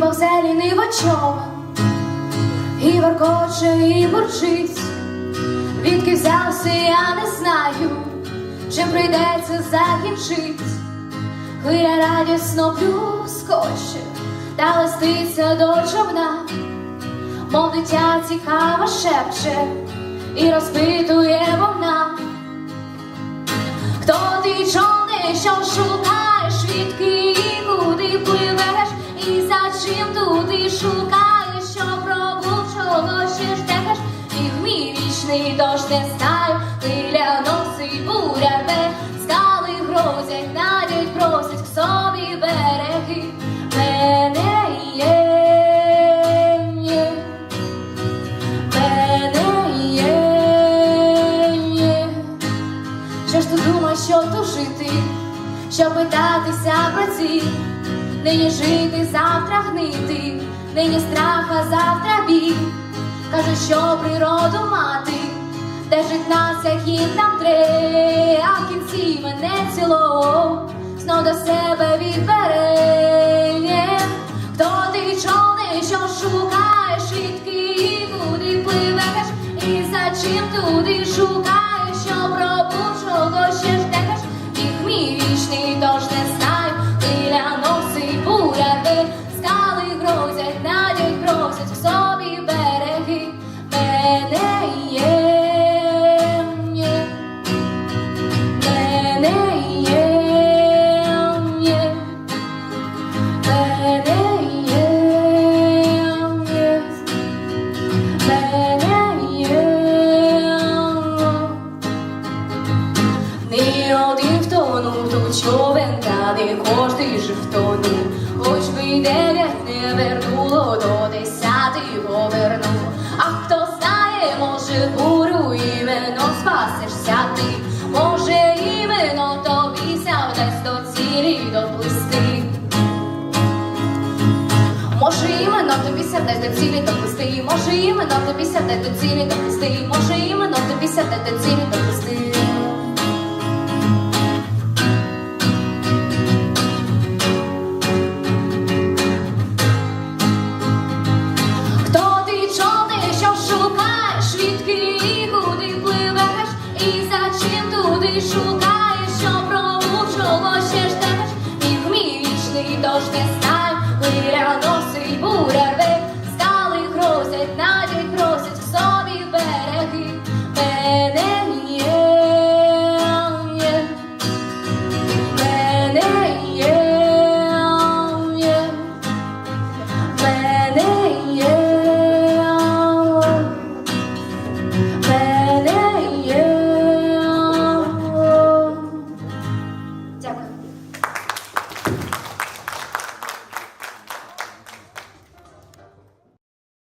повзе ліниво човен, і воркоче, і бурчить. Відки взявся, я не знаю, чим прийдеться закінчить. Хвиля радісно плюскоче, та листиться до човна, мов дитя цікаво шепче і розпитує мій вічний дощ не знаю, хвиля носить буря рве, скали грозять, надять, просять к собі береги, мене є. Мене є. Що ж ти думаєш, що тут жити, що питатися про ці, нині жити, завтра гнити, нині страх, а завтра біль. Кажуть, що природу мати, держить нас, як їм там тре, а в кінці мене цілого знов до себе відбере. Хто ти човне, що шукаєш, відки і куди пливеш, і за чим туди шукаєш, що пробув, чого ще їх мій дощ не знаю, хвиля носить буря рве, скали грозять, надять, просять к собі човен, та кожний же втонув. Хоч би дев'ять не вернуло, до десяти повернув. А хто знає, може, бурю іменно спасешся ти. Може, іменно тобі десь до цілі доплисти. Може іменно тобі сяде до цілі доплисти, може іменно тобі сяде до цілі доплисти, може іменно тобі сяде до цілі доплисти.